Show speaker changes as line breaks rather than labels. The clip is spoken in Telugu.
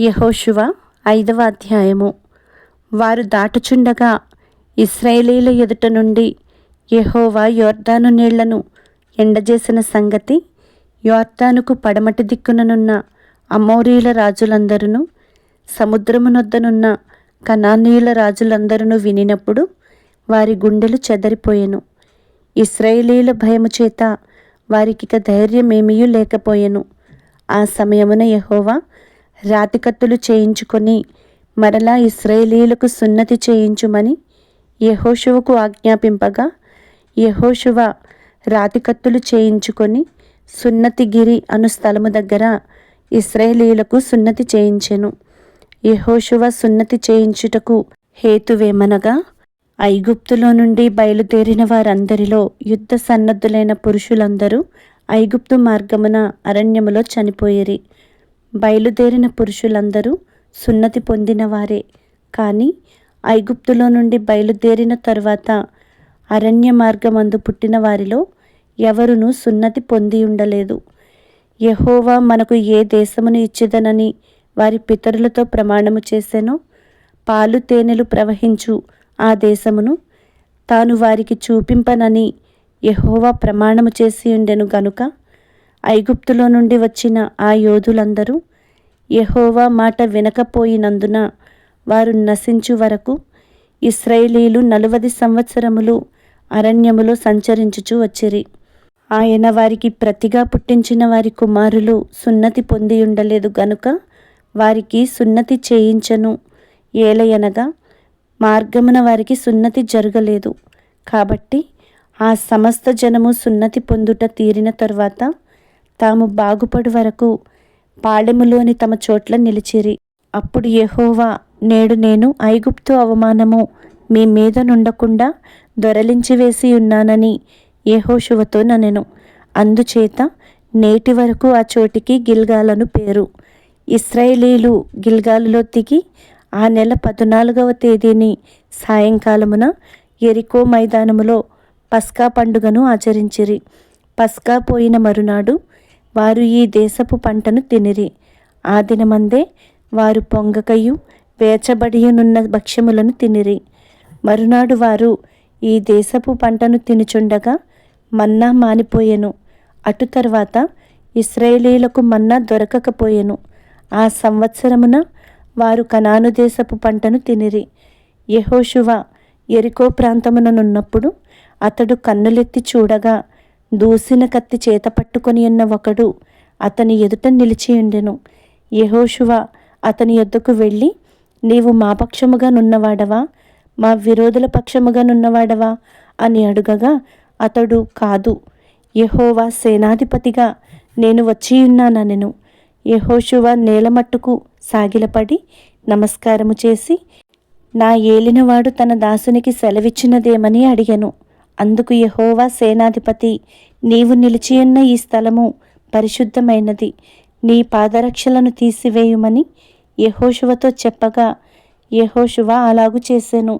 యహోశువ ఐదవ అధ్యాయము. వారు దాటుచుండగా ఇస్రాయేలీల ఎదుట నుండి యహోవా యోర్దాను నీళ్ళను ఎండజేసిన సంగతి యోర్దానుకు పడమటి దిక్కుననున్న అమోరీల రాజులందరూ సముద్రమునొద్దనున్న కనానీయుల రాజులందరూ వినినప్పుడు వారి గుండెలు చెదరిపోయెను. ఇస్రాయేలీల భయము చేత వారికిక ధైర్యమేమీ లేకపోయెను. ఆ సమయమున యహోవా రాతికత్తులు చేయించుకొని మరలా ఇస్రాయేలీలకు సున్నతి చేయించుమని యహోశువకు ఆజ్ఞాపింపగా యహోశువ రాతికత్తులు చేయించుకొని సున్నతిగిరి అను స్థలము దగ్గర ఇస్రాయేలీలకు సున్నతి చేయించెను. యహోశువ సున్నతి చేయించుటకు హేతువేమనగా ఐగుప్తులో నుండి బయలుదేరిన వారందరిలో యుద్ధ సన్నద్ధులైన పురుషులందరూ ఐగుప్తు మార్గమున అరణ్యములో చనిపోయిరి. బయలుదేరిన పురుషులందరూ సున్నతి పొందినవారే. కానీ ఐగుప్తులో నుండి బయలుదేరిన తరువాత అరణ్య మార్గమందు పుట్టిన వారిలో ఎవరునూ సున్నతి పొంది ఉండలేదు. యహోవా మనకు ఏ దేశమును ఇచ్చేదనని వారి పితరులతో ప్రమాణము చేసెనో పాలు తేనెలు ప్రవహించు ఆ దేశమును తాను వారికి చూపింపనని యహోవా ప్రమాణము చేసి ఉండెను గనుక ఐగుప్తులో నుండి వచ్చిన ఆ యోధులందరూ యహోవా మాట వినకపోయినందున వారు నశించు వరకు ఇస్రాయేలీలు నలువది సంవత్సరములు అరణ్యములో సంచరించుచు వచ్చిరి. ఆయన వారికి ప్రతిగా పుట్టించిన వారి కుమారులు సున్నతి పొంది ఉండలేదు గనుక వారికి సున్నతి చేయించను. ఏలయనగా మార్గమున వారికి సున్నతి జరగలేదు. కాబట్టి ఆ సమస్త జనము సున్నతి పొందుట తీరిన తరువాత తాము బాగుపడు వరకు పాళెములోని తమ చోట్ల నిలిచిరి. అప్పుడు యహోవా నేడు నేను ఐగుప్తు అవమానము మీ మీద నుండకుండా దొరలించి వేసి ఉన్నానని యహోశువతో ననెను. అందుచేత నేటి వరకు ఆ చోటికి గిల్గాలను పేరు. ఇస్రాయేలీలు గిల్గాలులో దిగి ఆ నెల పద్నాలుగవ తేదీని సాయంకాలమున ఎరికో మైదానములో పస్కా పండుగను ఆచరించిరి. పస్కా పోయిన మరునాడు వారు ఈ దేశపు పంటను తినిరి. ఆ దినమందే వారు పొంగకయు వేచబడియునున్న భక్ష్యములను తినిరి. మరునాడు వారు ఈ దేశపు పంటను తినుచుండగా మన్నా మానిపోయెను. అటు తర్వాత ఇస్రాయేలీలకు మన్నా దొరకకపోయెను. ఆ సంవత్సరమున వారు కనాను దేశపు పంటను తినిరి. యెహోషువ ఎరికో ప్రాంతముననున్నప్పుడు అతడు కన్నులెత్తి చూడగా దూసిన కత్తి చేత పట్టుకొని ఉన్న ఒకడు అతని ఎదుట నిలిచి ఉండెను. యెహోషువ అతని యొద్దకు వెళ్ళి నీవు మా పక్షముగా నున్నవాడవా? మా విరోధుల పక్షముగా నున్నవాడవా? అని అడుగగా అతడు కాదు. యహోవా సేనాధిపతిగా నేను వచ్చి ఉన్నానెను నేలమట్టుకు సాగిలపడి నమస్కారము చేసి నా ఏలినవాడు తన దాసునికి సెలవిచ్చినదేమని అడిగాను. అందుకు యహోవా సేనాధిపతి నీవు నిలిచియున్న ఈ స్థలము పరిశుద్ధమైనది. నీ పాదరక్షలను తీసివేయుమని యహోశువతో చెప్పగా యహోశువ అలాగు చేశాను